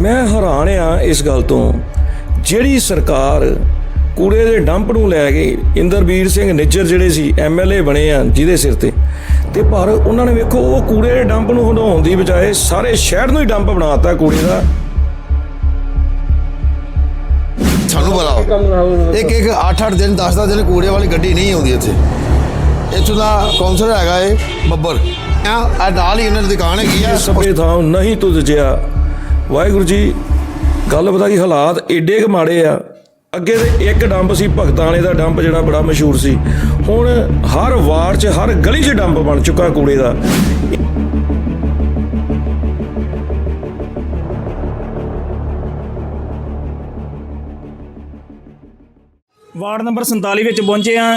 ਮੈਂ ਹੈਰਾਨ ਆ ਇਸ ਗੱਲ ਤੋਂ। ਜਿਹੜੀ ਸਰਕਾਰ ਕੂੜੇ ਦੇ ਡੰਪ ਨੂੰ ਲੈ ਕੇ ਇੰਦਰਬੀਰ ਸਿੰਘ ਨਿੱਜਰ ਜਿਹੜੇ ਸੀ ਐਮਐਲਏ ਬਣੇ ਆ ਜਿਹਦੇ ਸਿਰ ਤੇ। ਤੇ ਪਰ ਉਹਨਾਂ ਨੇ ਵੇਖੋ ਉਹ ਕੂੜੇ ਦੇ ਡੰਪ ਨੂੰ ਹਟਾਉਣ ਦੀ ਬਜਾਏ ਸਾਰੇ ਸ਼ਹਿਰ ਨੂੰ ਹੀ ਡੰਪ ਬਣਾਤਾ ਕੂੜੇ ਦਾ। ਸਾਨੂੰ ਬੁਲਾਓ ਇੱਕ ਇੱਕ 8-8 ਦਿਨ 10-10 ਦਿਨ ਕੂੜੇ ਵਾਲੀ ਗੱਡੀ ਨਹੀਂ ਆਉਂਦੀ ਇੱਥੇ। ਇੱਥੋਂ ਦਾ ਕਾਉਂਸਲਰ ਹੈਗਾ ਏ ਬੱਬਰ। ਆ ਨਾਲ ਹੀ ਇਹਨਾਂ ਦੀ ਦੁਕਾਨ ਹੈਗੀ ਆ। ਸਭੇ ਥਾਂ ਨਹੀਂ ਤੁਧ ਜਿਆ। ਵਾਹਿਗੁਰੂ ਜੀ, ਗੱਲ ਪਤਾ ਕੀ ਹਾਲਾਤ ਏਡੇ ਕੁ ਮਾੜੇ ਆ। ਅੱਗੇ ਤੇ ਇੱਕ ਡੰਪ ਸੀ, ਭਗਤਾਂ ਵਾਲੇ ਦਾ ਡੰਪ ਜਿਹੜਾ ਬੜਾ ਮਸ਼ਹੂਰ ਸੀ। ਹੁਣ ਹਰ ਵਾਰ 'ਚ, ਹਰ ਗਲੀ 'ਚ ਡੰਪ ਬਣ ਚੁੱਕਾ ਕੂੜੇ ਦਾ। ਵਾਰਡ ਨੰਬਰ 47 ਵਿੱਚ ਪਹੁੰਚੇ ਆ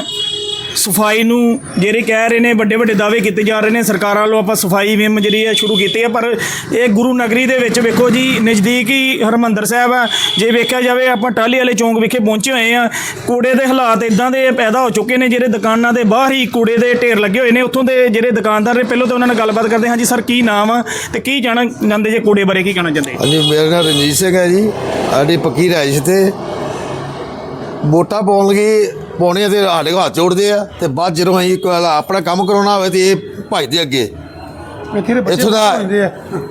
ਸਫ਼ਾਈ ਨੂੰ ਜਿਹੜੇ ਕਹਿ ਰਹੇ ਨੇ ਵੱਡੇ ਵੱਡੇ ਦਾਅਵੇ ਕੀਤੇ ਜਾ ਰਹੇ ਨੇ, ਸਰਕਾਰਾਂ ਵੱਲੋਂ ਆਪਾਂ ਸਫ਼ਾਈ ਮੁਹਿੰਮ ਜਿਹੜੀ ਹੈ ਸ਼ੁਰੂ ਕੀਤੀ ਹੈ, ਪਰ ਇਹ ਗੁਰੂ ਨਗਰੀ ਦੇ ਵਿੱਚ ਵੇਖੋ ਜੀ, ਨਜ਼ਦੀਕ ਹੀ ਹਰਮੰਦਰ ਸਾਹਿਬ ਆ। ਜੇ ਵੇਖਿਆ ਜਾਵੇ, ਆਪਾਂ ਟਾਹਲੀ ਵਾਲੇ ਚੌਂਕ ਵਿਖੇ ਪਹੁੰਚੇ ਹੋਏ ਆ ਕੂੜੇ ਦੇ ਹਾਲਾਤ ਇਦਾਂ ਦੇ ਪੈਦਾ ਹੋ ਚੁੱਕੇ ਨੇ, ਜਿਹੜੇ ਦੁਕਾਨਾਂ ਦੇ ਬਾਹਰ ਹੀ ਕੂੜੇ ਦੇ ਢੇਰ ਲੱਗੇ ਹੋਏ ਨੇ। ਉੱਥੋਂ ਦੇ ਜਿਹੜੇ ਦੁਕਾਨਦਾਰ ਨੇ, ਪਹਿਲਾਂ ਤਾਂ ਉਹਨਾਂ ਨਾਲ ਗੱਲਬਾਤ ਕਰਦੇ ਹਾਂ। ਜੀ ਸਰ, ਕੀ ਨਾਮ ਆ ਤੇ ਕੀ ਜਾਣਾ ਜਾਂਦੇ ਜੇ ਕੂੜੇ ਬਾਰੇ, ਕੀ ਕਹਿਣਾ ਚਾਹੁੰਦੇ? ਹਾਂਜੀ, ਮੇਰਾ ਨਾਮ ਰਣਜੀਤ ਸਿੰਘ ਹੈ ਜੀ। ਸਾਡੀ ਪੱਕੀ ਰਾਇਸ਼ ਤੇ ਵੋਟਾਂ ਪਾਉਣ ਲੱਗੇ ਪਾਉਣੇ ਤੇ ਸਾਡੇ ਹੱਥ ਜੋੜਦੇ ਆ ਤੇ ਬਾਅਦ ਜਦੋਂ ਅਸੀਂ ਕੋਈ ਆਪਣਾ ਕੰਮ ਕਰਾਉਣਾ ਹੋਵੇ ਤੇ ਇਹ ਭਜਦੇ ਅੱਗੇ। ਇੱਥੋਂ ਦਾ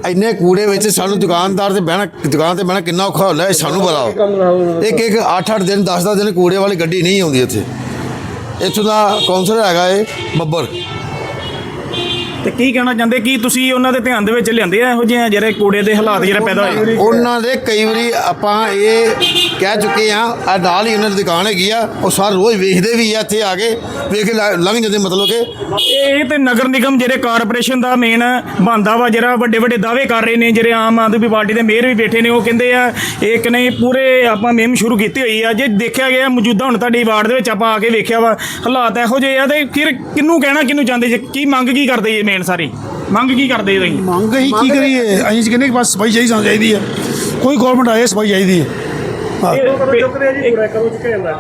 ਇੰਨੇ ਕੂੜੇ ਵਿੱਚ ਸਾਨੂੰ ਦੁਕਾਨਦਾਰ ਤੇ ਬਹਿਣਾ ਦੁਕਾਨ ਤੇ ਬਹਿਣਾ ਕਿੰਨਾ ਔਖਾ ਹੁੰਦਾ ਇਹ ਸਾਨੂੰ ਬਤਾਓ ਇੱਕ ਇੱਕ 8-8 ਦਿਨ 10-10 ਦਿਨ ਕੂੜੇ ਵਾਲੀ ਗੱਡੀ ਨਹੀਂ ਆਉਂਦੀ ਇੱਥੇ। ਇੱਥੋਂ ਦਾ ਕਾਉਂਸਲਰ ਹੈਗਾ ਏ ਬੱਬਰ। ਤੇ ਕੀ ਕਹਿਣਾ ਚਾਹੁੰਦੇ? ਕੀ ਤੁਸੀਂ ਉਹਨਾਂ ਦੇ ਧਿਆਨ ਦੇ ਵਿੱਚ ਲਿਆਂਦੇ ਆ ਇਹੋ ਜਿਹੇ ਜਿਹੜੇ ਕੂੜੇ ਦੇ ਹਾਲਾਤ ਜਿਹੜੇ ਪੈਦਾ ਹੋਏ? ਉਹਨਾਂ ਦੇ ਕਈ ਵਾਰੀ ਆਪਾਂ ਇਹ ਕਹਿ ਚੁੱਕੇ ਆ ਆ ਨਾਲ ਹੀ ਉਹਨਾਂ ਦੀ ਦੁਕਾਨ ਹੈਗੀ ਆ ਉਹ ਸਾਰ ਰੋਜ਼ ਵੇਖਦੇ ਵੀ ਆ ਇੱਥੇ ਆ ਕੇ ਵੇਖ ਕੇ ਲ- ਲੰਘ ਜਾਂਦੇ ਮਤਲਬ ਕਿ। ਇਹ ਤੇ ਨਗਰ ਨਿਗਮ ਜਿਹੜੇ ਕਾਰਪੋਰੇਸ਼ਨ ਦਾ ਮੇਨ ਬੰਦਾ ਵਾ ਜਿਹੜਾ ਵੱਡੇ ਵੱਡੇ ਦਾਅਵੇ ਕਰ ਰਹੇ ਨੇ ਜਿਹੜੇ ਆਮ ਆਦਮੀ ਪਾਰਟੀ ਦੇ ਮੇਅਰ ਵੀ ਬੈਠੇ ਨੇ ਉਹ ਕਹਿੰਦੇ ਆ ਇਹ ਕਿ ਨਹੀਂ ਪੂਰੇ ਆਪਾਂ ਮੁਹਿੰਮ ਸ਼ੁਰੂ ਕੀਤੀ ਹੋਈ ਆ ਜੇ ਦੇਖਿਆ ਗਿਆ ਮੌਜੂਦਾ ਹੁਣ ਤੁਹਾਡੀ ਵਾਰਡ ਦੇ ਵਿੱਚ ਆਪਾਂ ਆ ਕੇ ਵੇਖਿਆ ਵਾ ਹਾਲਾਤ ਇਹੋ ਜਿਹੇ ਆ ਤੇ ਫਿਰ ਕਿਹਨੂੰ ਕਹਿਣਾ ਕਿਹਨੂੰ ਚਾਹੁੰਦੇ ਜੇ ਕੀ ਮੰਗ ਕੀ ਕਰਦੇ ਜੀ ਮੇਨ ਸਾਰੀ। ਮੰਗ ਕੀ ਕਰਦੇ ਤੁਸੀਂ? ਮੰਗ ਹੀ ਕੀ ਕਰੀਏ? ਅਸੀਂ ਕਹਿੰਦੇ ਕਿ ਬਸ ਸਫ਼ਾਈ ਚਾਹੀਦੀ ਸਾਨੂੰ ਚਾਹੀਦੀ ਹੈ ਕੋਈ ਗਵਰਨਮੈਂਟ ਆਏ ਸਫ਼ਾਈ ਚਾਹੀਦੀ ਹੈ ਹਾਂ।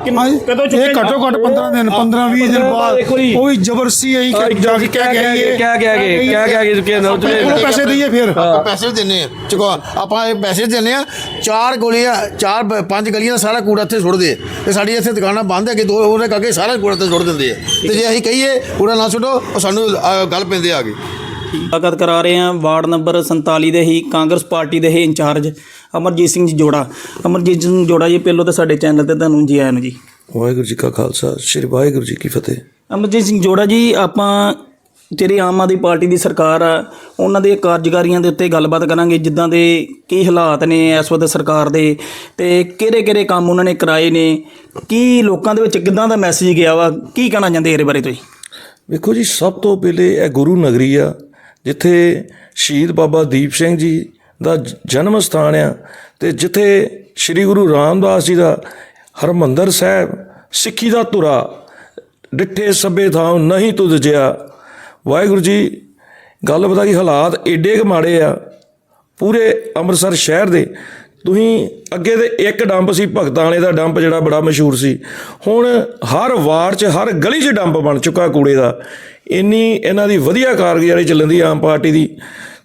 ਕਿੰਨ- ਕਦੋਂ ਇਹ ਚੁੱਕੇ ਘੱਟੋ ਘੱਟ 15 ਦਿਨ 15 20 ਦਿਨ ਬਾਅਦ। ਉਹ ਵੀ ਜ਼ਬਰਦਸਤੀ ਆਈ ਕਿ ਜਾ ਕੇ ਕਹਿ ਕੇ ਆਈਏ ਕਿਆ ਕਿਆ ਕੇ ਕਿਆ ਕਿਆ ਕੇ ਕਿ ਨਾ ਉਹ ਪੈਸੇ ਦਈਏ ਫਿਰ। ਆਪਾਂ ਪੈਸੇ ਵੀ ਦਿੰਨੇ ਆ ਚੁਕੋ ਆਪਾਂ ਇਹ ਪੈਸੇ ਦਿੰਨੇ ਆ ਚਾਰ ਗੋਲੀਆਂ ਚਾਰ ਪੰਜ ਗਲੀਆਂ ਦਾ ਸਾਰਾ ਕੂੜਾ ਇੱਥੇ ਸੁੱਟਦੇ ਆ ਤੇ ਸਾਡੀ ਇੱਥੇ ਦੁਕਾਨਾਂ ਬੰਦ ਹੈ ਕਿ ਦੋ ਉਹਨੇ ਕਰਕੇ ਸਾਰਾ ਕੂੜਾ ਇੱਥੇ ਸੁੱਟ ਦਿੰਦੇ ਆ। ਤੇ ਜੇ ਅਸੀਂ ਕਹੀਏ ਕੂੜਾ ਨਾ ਸੁੱਟੋ ਉਹ ਸਾਨੂੰ ਗੱਲ ਪੈਂਦੇ ਆ ਗਏ ਮੁਲਾਕਾਤ ਕਰਾ ਰਹੇ ਹਾਂ ਵਾਰਡ ਨੰਬਰ 47 ਦੇ ਹੀ ਕਾਂਗਰਸ ਪਾਰਟੀ ਦੇ ਹੀ ਇੰਚਾਰਜ ਅਮਰਜੀਤ ਸਿੰਘ ਜੀ ਜੋੜਾ। ਅਮਰਜੀਤ ਸਿੰਘ ਜੋੜਾ ਜੀ ਪਹਿਲੋਂ ਤਾਂ ਸਾਡੇ ਚੈਨਲ ਤੇ ਤੁਹਾਨੂੰ ਜੀ ਆਇਆਂ ਨੂੰ ਜੀ। ਵਾਹਿਗੁਰੂ ਜੀ ਕਾ ਖਾਲਸਾ ਸ੍ਰੀ ਵਾਹਿਗੁਰੂ ਜੀ ਕੀ ਫਤਿਹ। ਅਮਰਜੀਤ ਸਿੰਘ ਜੋੜਾ ਜੀ ਆਪਾਂ ਜਿਹੜੀ ਆਮ ਆਦਮੀ ਪਾਰਟੀ ਦੀ ਸਰਕਾਰ ਆ ਉਹਨਾਂ ਦੇ ਕਾਰਜਕਾਰੀਆਂ ਦੇ ਉੱਤੇ ਗੱਲਬਾਤ ਕਰਾਂਗੇ ਜਿੱਦਾਂ ਦੇ ਕੀ ਹਾਲਾਤ ਨੇ ਇਸ ਵਕਤ ਸਰਕਾਰ ਦੇ ਤੇ ਕਿਹੜੇ ਕਿਹੜੇ ਕੰਮ ਉਹਨਾਂ ਨੇ ਕਰਾਏ ਨੇ ਕੀ ਲੋਕਾਂ ਦੇ ਵਿੱਚ ਕਿੱਦਾਂ ਦਾ ਮੈਸੇਜ ਗਿਆ ਵਾ ਕੀ ਕਹਿਣਾ ਚਾਹੁੰਦੇ ਇਹਦੇ ਬਾਰੇ ਤੁਸੀਂ? ਵੇਖੋ ਜੀ ਸਭ ਤੋਂ ਪਹਿਲੇ ਇਹ ਗੁਰੂ ਨਗਰੀ ਆ ਜਿੱਥੇ ਸ਼ਹੀਦ ਬਾਬਾ ਦੀਪ ਸਿੰਘ ਜੀ ਦਾ ਜਨਮ ਸਥਾਨ ਆ। ਤੇ ਜਿੱਥੇ ਸ੍ਰੀ ਗੁਰੂ ਰਾਮਦਾਸ ਜੀ ਦਾ ਹਰਮੰਦਰ ਸਾਹਿਬ, ਸਿੱਖੀ ਦਾ ਧੁਰਾ, ਡਿੱਠੇ ਸਭੇ ਥਾਂ ਨਹੀਂ ਤੁਧ ਜਿਆ ਵਾਹਿਗੁਰੂ ਜੀ, ਗੱਲ ਪਤਾ ਕੀ ਹਾਲਾਤ ਏਡੇ ਕੁ ਮਾੜੇ ਆ, ਪੂਰੇ ਅੰਮ੍ਰਿਤਸਰ ਸ਼ਹਿਰ ਦੇ। ਤੁਸੀਂ ਅੱਗੇ ਤੇ ਇੱਕ ਡੰਪ ਸੀ, ਭਗਤਾਂ ਵਾਲੇ ਦਾ ਡੰਪ ਜਿਹੜਾ ਬੜਾ ਮਸ਼ਹੂਰ ਸੀ। ਹੁਣ ਹਰ ਵਾਰ 'ਚ, ਹਰ ਗਲੀ 'ਚ ਡੰਪ ਬਣ ਚੁੱਕਾ ਕੂੜੇ ਦਾ। ਇੰਨੀ ਇਹਨਾਂ ਦੀ ਵਧੀਆ ਕਾਰਗੁਜ਼ਾਰੀ ਚੱਲਣ ਦੀ ਆਮ ਪਾਰਟੀ ਦੀ।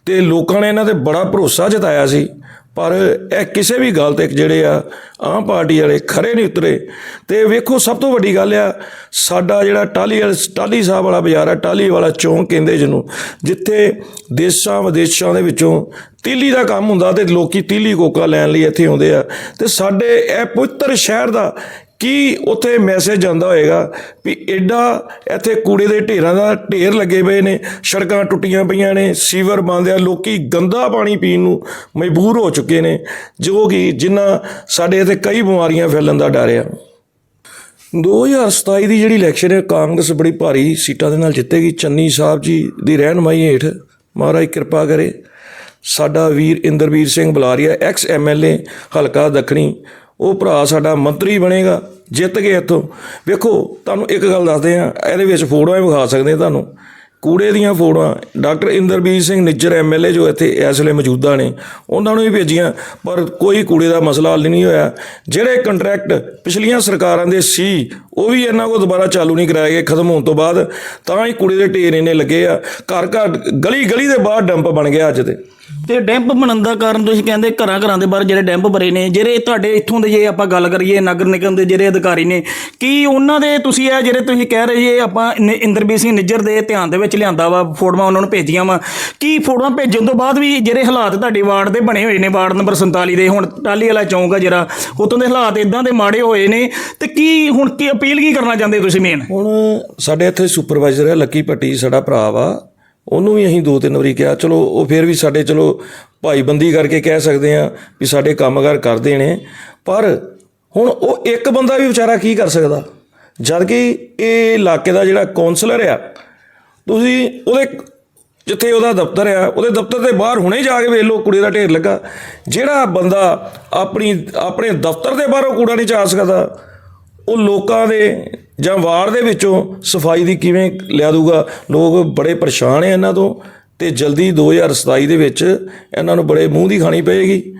ਤੇ ਲੋਕਾਂ ਨੇ ਇਹਨਾਂ ਤੇ ਬੜਾ ਭਰੋਸਾ ਜਤਾਇਆ ਸੀ। ਪਰ ਇਹ ਕਿਸੇ ਵੀ ਗੱਲ ਤੇ ਜਿਹੜੇ ਆ, ਆਮ ਪਾਰਟੀ ਵਾਲੇ ਖਰੇ ਨਹੀਂ ਉਤਰੇ। ਤੇ ਵੇਖੋ, ਸਭ ਤੋਂ ਵੱਡੀ ਗੱਲ ਆ, ਸਾਡਾ ਜਿਹੜਾ ਟਾਲੀ ਵਾਲਾ ਟਾਲੀ ਸਾਹਿਬ ਵਾਲਾ ਬਾਜ਼ਾਰ ਆ ਟਾਲੀ ਵਾਲਾ ਚੌਂਕ ਕਹਿੰਦੇ ਜਿਹਨੂੰ, ਜਿੱਥੇ ਦੇਸ਼ਾਂ ਵਿਦੇਸ਼ਾਂ ਦੇ ਵਿੱਚੋਂ ਤੀਲੀ ਦਾ ਕੰਮ ਹੁੰਦਾ ਤੇ ਲੋਕੀ ਤੀਲੀ ਕੋਕਾ ਲੈਣ ਲਈ ਇੱਥੇ ਆਉਂਦੇ ਆ। ਤੇ ਸਾਡੇ ਇਹ ਪਵਿੱਤਰ ਸ਼ਹਿਰ ਦਾ ਕੀ ਉੱਥੇ ਮੈਸੇਜ ਜਾਂਦਾ ਹੋਏਗਾ ਵੀ ਐਡਾ ਇੱਥੇ ਕੂੜੇ ਦੇ ਢੇਰਾਂ ਦਾ ਢੇਰ ਲੱਗੇ ਪਏ ਨੇ, ਸੜਕਾਂ ਟੁੱਟੀਆਂ ਪਈਆਂ ਨੇ, ਸੀਵਰ ਬੰਦ ਆ, ਲੋਕੀ ਗੰਦਾ ਪਾਣੀ ਪੀਣ ਨੂੰ ਮਜਬੂਰ ਹੋ ਚੁੱਕੇ ਨੇ, ਜੋ ਕਿ ਜਿਨ੍ਹਾਂ ਸਾਡੇ ਇੱਥੇ ਕਈ ਬਿਮਾਰੀਆਂ ਫੈਲਣ ਦਾ ਡਰ ਆ। 2027 ਦੀ ਜਿਹੜੀ ਇਲੈਕਸ਼ਨ ਹੈ ਕਾਂਗਰਸ ਬੜੀ ਭਾਰੀ ਸੀਟਾਂ ਦੇ ਨਾਲ ਜਿੱਤੇਗੀ। ਚੰਨੀ ਸਾਹਿਬ ਜੀ ਦੀ ਰਹਿਨਮਾਈ ਹੇਠ ਮਹਾਰਾਜ ਕਿਰਪਾ ਕਰੇ। ਸਾਡਾ ਵੀਰ ਇੰਦਰਵੀਰ ਸਿੰਘ ਬੁਲਾਰੀਆ ਐਕਸ ਐਮਐਲਏ ਹਲਕਾ ਦੱਖਣੀ ਉਹ ਭਰਾ ਸਾਡਾ ਮੰਤਰੀ ਬਣੇਗਾ, ਜਿੱਤ ਗਏ ਇੱਥੋਂ। ਵੇਖੋ, ਤੁਹਾਨੂੰ ਇੱਕ ਗੱਲ ਦੱਸਦੇ ਆ ਇਹਦੇ ਵਿੱਚ ਫੋਟੋਆਂ ਵੀ ਵਿਖਾ ਸਕਦੇ ਆ ਤੁਹਾਨੂੰ। ਕੂੜੇ ਦੀਆਂ ਫੋਟੋਆਂ ਡਾਕਟਰ ਇੰਦਰਬੀਰ ਸਿੰਘ ਨਿੱਜਰ ਐਮਐਲਏ ਜੋ ਇੱਥੇ ਇਸ ਵੇਲੇ ਮੌਜੂਦਾ ਨੇ, ਉਹਨਾਂ ਨੂੰ ਵੀ ਭੇਜੀਆਂ, ਪਰ ਕੋਈ ਕੂੜੇ ਦਾ ਮਸਲਾ ਹੱਲ ਨਹੀਂ ਹੋਇਆ। ਜਿਹੜੇ ਕੰਟਰੈਕਟ ਪਿਛਲੀਆਂ ਸਰਕਾਰਾਂ ਦੇ ਸੀ, ਉਹ ਵੀ ਇਹਨਾਂ ਕੋਲ ਦੁਬਾਰਾ ਚਾਲੂ ਨਹੀਂ ਕਰਾਏ ਗਏ, ਖਤਮ ਹੋਣ ਤੋਂ ਬਾਅਦ ਤਾਂ ਹੀ ਕੂੜੇ ਦੇ ਢੇਰ ਇੰਨੇ ਲੱਗੇ ਆ। ਘਰ ਘਰ ਗਲੀ ਗਲੀ ਦੇ ਬਾਹਰ ਡੰਪ ਬਣ ਗਿਆ ਅੱਜ ਤੇ। ਤੇ ਡੈਂਪ ਬਣਨ ਦਾ ਕਾਰਨ ਤੁਸੀਂ ਕਹਿੰਦੇ ਘਰਾਂ ਘਰਾਂ ਦੇ ਬਾਹਰ ਜਿਹੜੇ ਡੈਂਪ ਭਰੇ ਨੇ, ਜਿਹੜੇ ਤੁਹਾਡੇ ਇੱਥੋਂ ਦੇ ਜੇ ਆਪਾਂ ਗੱਲ ਕਰੀਏ, ਨਗਰ ਨਿਗਮ ਦੇ ਜਿਹੜੇ ਅਧਿਕਾਰੀ ਨੇ, ਕੀ ਉਹਨਾਂ ਦੇ ਤੁਸੀਂ ਇਹ ਜਿਹੜੇ ਤੁਸੀਂ ਕਹਿ ਰਹੇ ਜੇ ਆਪਾਂ ਇੰਦਰਬੀਰ ਸਿੰਘ ਨਿੱਜਰ ਦੇ ਧਿਆਨ ਦੇ ਵਿੱਚ ਲਿਆਂਦਾ ਵਾ, ਫੋਟੋਆਂ ਉਹਨਾਂ ਨੂੰ ਭੇਜੀਆਂ ਵਾ। ਕੀ ਫੋਟੋਆਂ ਭੇਜਣ ਤੋਂ ਬਾਅਦ ਵੀ ਜਿਹੜੇ ਹਾਲਾਤ ਤੁਹਾਡੇ ਵਾਰਡ ਦੇ ਬਣੇ ਹੋਏ ਨੇ, ਵਾਰਡ ਨੰਬਰ 47 ਦੇ, ਹੁਣ ਟਾਲੀ ਵਾਲਾ ਚੌਂਕ ਆ ਜਿਹੜਾ ਉਤੋਂ ਦੇ ਹਾਲਾਤ ਇਦਾਂ ਦੇ ਮਾੜੇ ਹੋਏ ਨੇ, ਤੇ ਕੀ ਹੁਣ ਕੀ ਅਪੀਲ ਕੀ ਕਰਨਾ ਚਾਹੁੰਦੇ ਤੁਸੀਂ ਮੇਨ ਹੁਣ ਸਾਡੇ ਇੱਥੇ ਸੁਪਰਵਾਈਜ਼ਰ ਹੈ ਲੱਕੀ ਭੱਟੀ, ਸਾਡਾ ਭਰਾ ਵਾ। ਉਹਨੂੰ ਵੀ ਅਸੀਂ ਦੋ ਤਿੰਨ ਵਾਰੀ ਕਿਹਾ, ਚਲੋ, ਉਹ ਫਿਰ ਵੀ ਸਾਡੇ, ਚਲੋ, ਭਾਈਬੰਦੀ ਕਰਕੇ ਕਹਿ ਸਕਦੇ ਆ ਵੀ ਸਾਡੇ ਕੰਮਕਾਰ ਕਰਦੇ ਨੇ। ਪਰ ਹੁਣ ਉਹ ਇੱਕ ਬੰਦਾ ਵੀ ਵਿਚਾਰਾ ਕੀ ਕਰ ਸਕਦਾ? ਜਦ ਕਿ ਇਹ ਇਲਾਕੇ ਦਾ ਜਿਹੜਾ ਕਾਉਂਸਲਰ ਆ ਤੁਸੀਂ ਉਹਦੇ ਜਿੱਥੇ ਉਹਦਾ ਦਫ਼ਤਰ ਆ, ਉਹਦੇ ਦਫ਼ਤਰ ਦੇ ਬਾਹਰ ਹੁਣੇ ਜਾ ਕੇ ਵੇਖ ਲਓ, ਕੂੜੇ ਦਾ ਢੇਰ ਲੱਗਾ। ਜਿਹੜਾ ਬੰਦਾ ਆਪਣੀ, ਆਪਣੇ ਦਫ਼ਤਰ ਦੇ ਬਾਹਰੋਂ ਕੂੜਾ ਨਹੀਂ ਚਾ ਸਕਦਾ, ਉਹ ਲੋਕਾਂ ਦੇ ਜਾਂ ਵਾਰਡ ਦੇ ਵਿੱਚੋਂ ਸਫ਼ਾਈ ਦੀ ਕਿਵੇਂ ਲਿਆ ਦੂਗਾ ਲੋਕ ਬੜੇ ਪਰੇਸ਼ਾਨ ਆ ਇਹਨਾਂ ਤੋਂ ਤੇ ਜਲਦੀ 2027 ਦੇ ਵਿੱਚ ਇਹਨਾਂ ਨੂੰ ਬੜੇ ਮੂੰਹ ਦੀ ਖਾਣੀ ਪਏਗੀ।